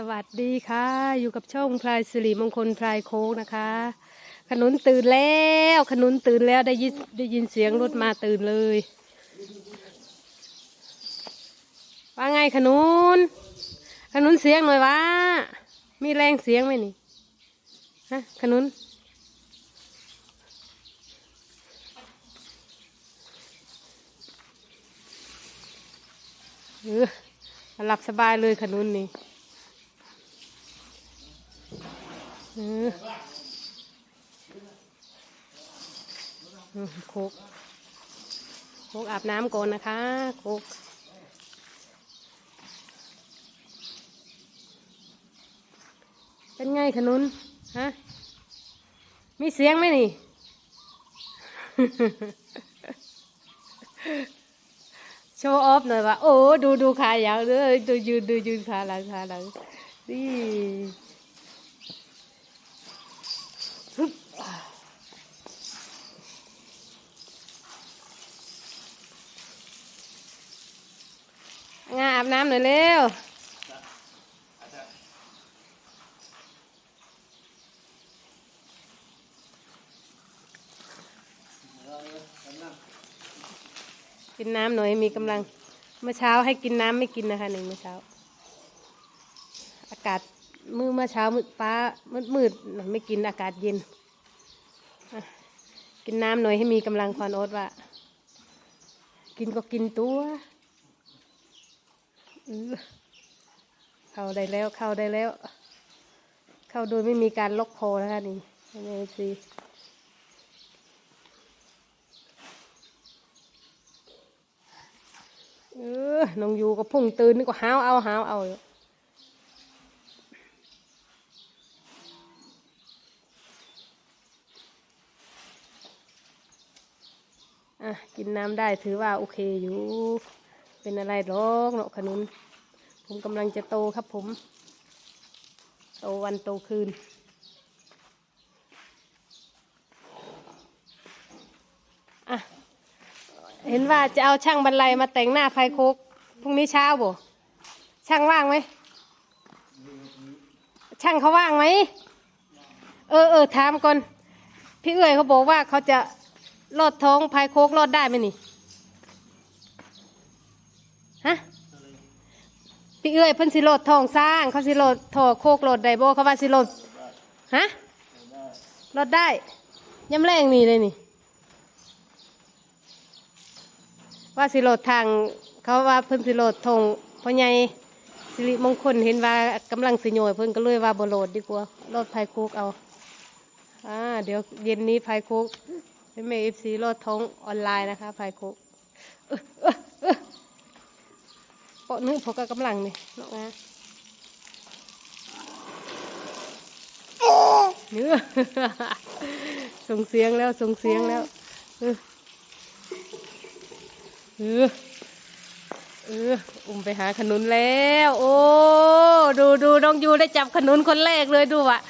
สวัสดีค่ะ อยู่กับช่องพลายสิริมงคลพลายโค้งนะคะ ขนุนตื่นแล้วขนุนตื่นแล้วได้ยินได้ยินเสียงรถมาตื่นเลย ว่าไงขนุนขนุนเสียงหน่อยวะมีแรงเสียงไหมนี่ฮะขนุนเออหลับสบายเลยขนุนนี่เอออืม โคกโคกอาบน้ำก่อนนะคะโคกเป็นไงขนุนฮะมีเสียงไหมนี่ โชว์ออฟหน่อยว่า โอ้ ดูดูขายาวเลยดูยืนดูยืนขาหลังขาหลังนี่ งาอาบน้ำหน่อยเร็วกินน้ำหน่อยมีกำลัง เมื่อเช้าให้กินน้ำไม่กินนะคะหนึ่งเมื่อเช้า อากาศมือเมื่อเช้ามืดฟ้ามืดมืดหน่อยไม่กินอากาศเย็น กินน้ำหน่อยให้มีกำลังพรโอ๊ตว่า กินก็กินตัว เข้าได้แล้วเข้าได้แล้ว เข้าโดยไม่มีการล็อกคอนะคะนี่นี่สิเออน้องยูก็พุ่งตื่นนี่ก็ห้าวเอาห้าวเอาอยู่อะกินน้ำได้ถือว่าโอเคอยู่ เป็นอะไรหรอกเนาะขนุน ผมกำลังจะโตครับผม โตวันโตคืน อะ เห็นว่าจะเอาช่างบรรลัยมาแต่งหน้าไฟโคกพรุ่งนี้เช้าบ่ ช่างว่างไหม ช่างเขาว่างไหม เออเออถามก่อน พี่เอื้ยเขาบอกว่าเขาจะลอดท้องพายโคกลอดได้ไหมนี่ฮะ พี่เอื้อยเพิ่นสิโลดทองสร้าง เขาสิโลดทอโคกโลดได้บ่เขาว่าสิโลดฮะโลดได้ย้ำแรงนี่เลยนี่ ว่าสิโลดทาง เขาว่าเพิ่นสิโลดทงพ่อใหญ่สิริมงคลเห็นว่ากำลังสิโยยเพิ่นก็เลยว่าบโลดดีกว่าโลดภายคุกเอาอ่าเดี๋ยวเย็นนี้ภายคุกเมย์เอฟซีโหลดท้องออนไลน์นะคะภายคุก เปาะนึงพอก็กำลังนี่เนาะนะเนื้อส่งเสียงแล้วส่งเสียงแล้วเออเออเอออุ้มไปหาขนุนแล้ว โอ้ดูดูน้องยูได้จับขนุนคนแรกเลยดูอะ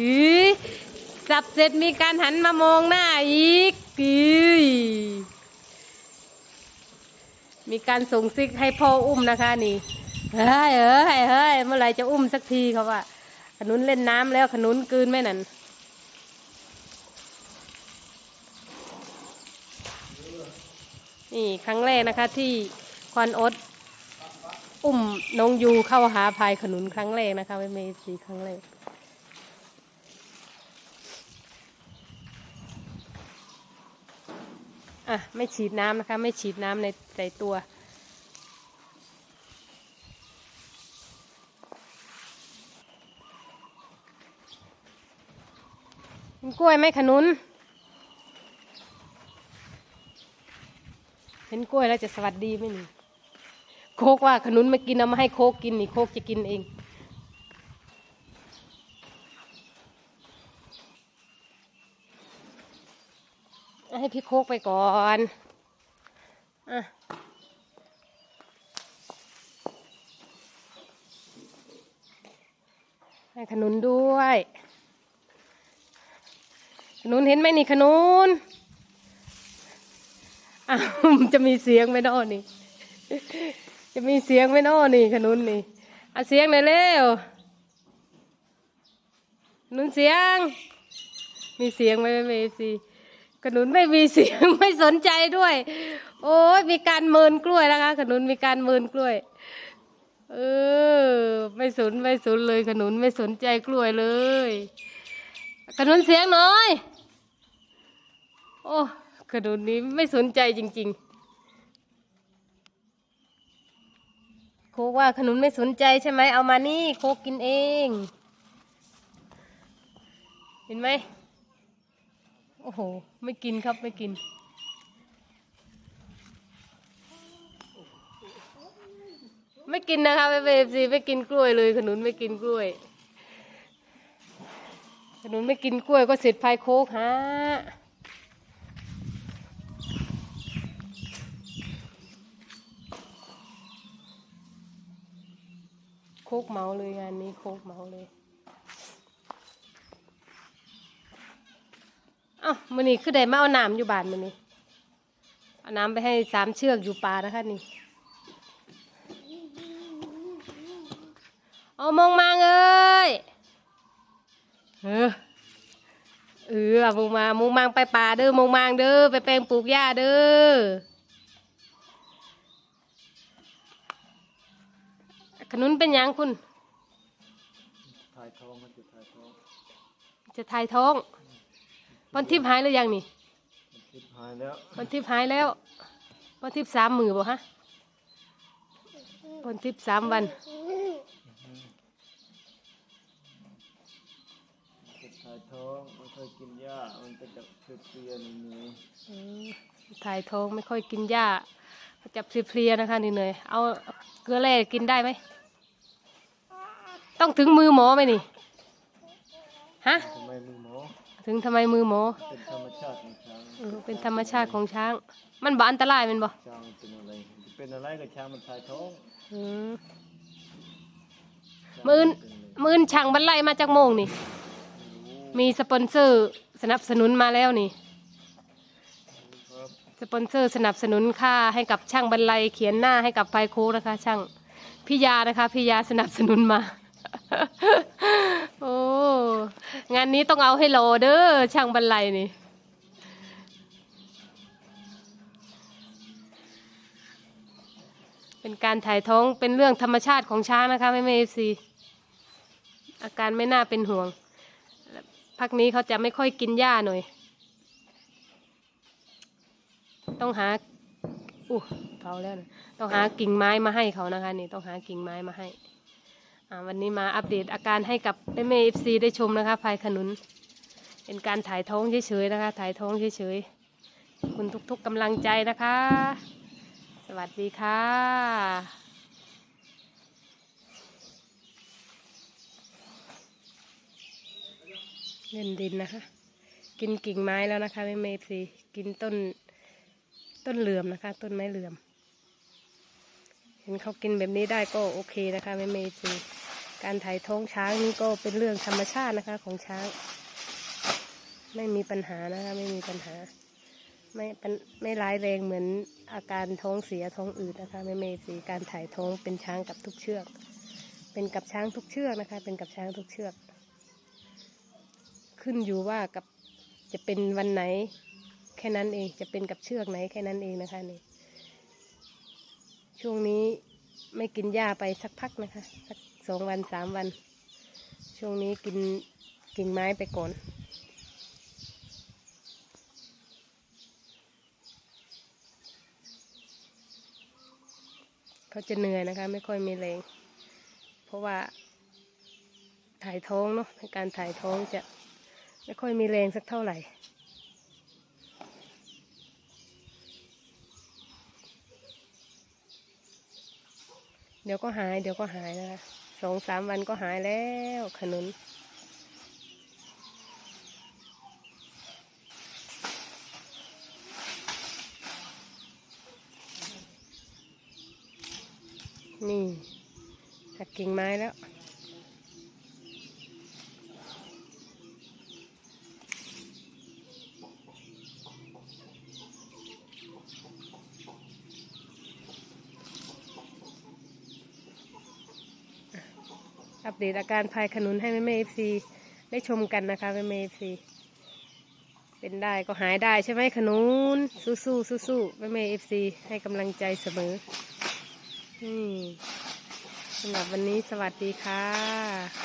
อีจับเสร็จมีการหันมามองหน้าอีกอี มีการส่งซิกให้พ่ออุ้มนะคะนี่เฮ้ยเฮ้ยเฮ้ยเมื่อไรจะอุ้มสักทีเขาว่าขนุนเล่นน้ำแล้วขนุนกืนไหมนั่นนี่ครั้งแรกนะคะที่ควันอดอุ้มน้องยูเข้าหาพายขนุนครั้งแรกนะคะไม่เมสีครั้งแรก อะไม่ฉีดน้ำนะคะ ไม่ฉีดน้ำในใส่ตัว กินกล้วยไหมขนุน เห็นกล้วยแล้วจะสวัสดีไหมนี่ โคกว่าขนุนมากินเอามาให้โคกกินนี่โคกจะกินเอง ให้พี่โคกไปก่อนอะให้ขนุนด้วย ขนุนเห็นไหมนี่ขนุนอ้าวจะมีเสียงไหมเนอนี่ จะมีเสียงไหมเนอนี่ขนุนนี่อะเสียงหน่อยเร็วขนุนเสียง มีเสียงไหมแม่เอฟซี ขนุนไม่มีเสียงไม่สนใจด้วย โอ้ยมีการเมินกล้วยนะคะ ขนุนมีการเมินกล้วย เออ ไม่สนไม่สนเลยขนุนไม่สนใจกล้วยเลย ขนุนเสียงหน่อย โอ้ขนุนนี้ไม่สนใจจริง ๆ โคกว่าขนุนไม่สนใจใช่ไหมเอามานี่โคกกินเอง เห็นไหม โอ้โห ไม่กินครับไม่กิน ไม่กินนะคะเบฟซีไม่กินกล้วยเลย ขนุนไม่กินกล้วย ขนุนไม่กินกล้วยก็เสร็จพายโคกฮะโคกเมาเลยงานนี้โคกเมาเลย อ้ามือนี้คือได้มาเอาน้ำอยู่บ้านมือนี้เอาน้ำไปให้สามเชือกอยู่ป่านะคะนี่เอามองมางเอ้ยเออเออเอามองมามองมางไปป่าเด้อมองมางเด้อไปแปลงปลูกหญ้าเด้อขนุนเป็นหยังคุณ ถ่ายทองมันจะถ่ายทอง จะถ่ายท้อง ปันทิพย์หายหรือยังนี่มันคิดหายแล้วปันทิพย์หายแล้วปันทิพย์สามมือบ่ฮะปันทิพย์สามวันจะถ่ายท้องมันเคยกินหญ้ามันก็จะเพลียๆเหนื่อยอืมถ่ายท้องไม่ค่อยกินหญ้าจับเพลียๆนะคะนี่เหนื่อยเอาเกลือแร่กินได้ไหมต้องถึงมือหมอไหมนี่ ฮะๆทำไมมือหมอถึงทำไมมือหมอเป็นธรรมชาติของช้างเออเป็นธรรมชาติของช้าง มันบ่อันตรายแมันบ่ช้างมันเป็นอะไรจะเป็นอะไรกับช้างมันถ่ายท้องอืมช้างมื้อเป็นมื้อช่างบรรลัยมาจากโมงนี่ มีสปอนเซอร์สนับสนุนมาแล้วนี่ครับสปอนเซอร์สนับสนุนค่าให้กับช่างบรรลัยเขียนหน้าให้กับไฟโค้กนะคะ ช่างพี่ยานะคะพี่ยาสนับสนุนมาโอ้ งานนี้ต้องเอาให้โลเด้อช่างบรรลัยนี่ เป็นการถ่ายท้องเป็นเรื่องธรรมชาติของช้างนะคะไม่ไม่เอฟซีอาการไม่น่าเป็นห่วง พักนี้เขาจะไม่ค่อยกินหญ้าหน่อย ต้องหาอู้เผาแล้วนะต้องหากิ่งไม้มาให้เขานะคะนี่ต้องหากิ่งไม้มาให้ วันนี้มาอัปเดตอาการให้กับแม่เมฟซีได้ชมนะคะภายขนุน เป็นการถ่ายท้องเฉยๆนะคะ ถ่ายท้องเฉยๆขอบคุณทุกๆกำลังใจนะคะ สวัสดีค่ะเล่นดินนะคะ กินกิ่งไม้แล้วนะคะแม่เมฟซีกินต้นต้นเหลื่อมนะคะ ต้นไม้เหลื่อม เห็นเขากินแบบนี้ได้ก็โอเคนะคะแม่เมจี การถ่ายท้องช้างนี่ก็เป็นเรื่องธรรมชาตินะคะของช้าง ไม่มีปัญหานะคะไม่มีปัญหา ไม่ไม่ร้ายแรงเหมือนอาการท้องเสียท้องอืดนะคะแม่เมจีการถ่ายท้องเป็นช้างกับทุกเชือก เป็นกับช้างทุกเชือกนะคะ เป็นกับช้างทุกเชือก ขึ้นอยู่ว่ากับจะเป็นวันไหนแค่นั้นเองจะเป็นกับเชือกไหนแค่นั้นเองนะคะนี่ช่วงนี้ไม่กินหญ้าไปสักพักนะคะสัก สองวันสามวัน ช่วงนี้กินกิ่งไม้ไปก่อน เขาจะเหนื่อยนะคะ ไม่ค่อยมีแรง เพราะว่าถ่ายท้องเนาะในการถ่ายท้องจะไม่ค่อยมีแรงสักเท่าไหร่เดี๋ยวก็หาย เดี๋ยวก็หายนะคะ สองสามวันก็หายแล้วขนุนนี่ตัดกิ่งไม้แล้ว อัปเดตอาการพายขนุนให้แม่แม่เอฟซีได้ชมกันนะคะแม่เอฟซีเป็นได้ก็หายได้ใช่ไหมขนุนสู้สู้สู้สู้แม่เมเอฟซีให้กำลังใจเสมอนี่สำหรับวันนี้สวัสดีค่ะ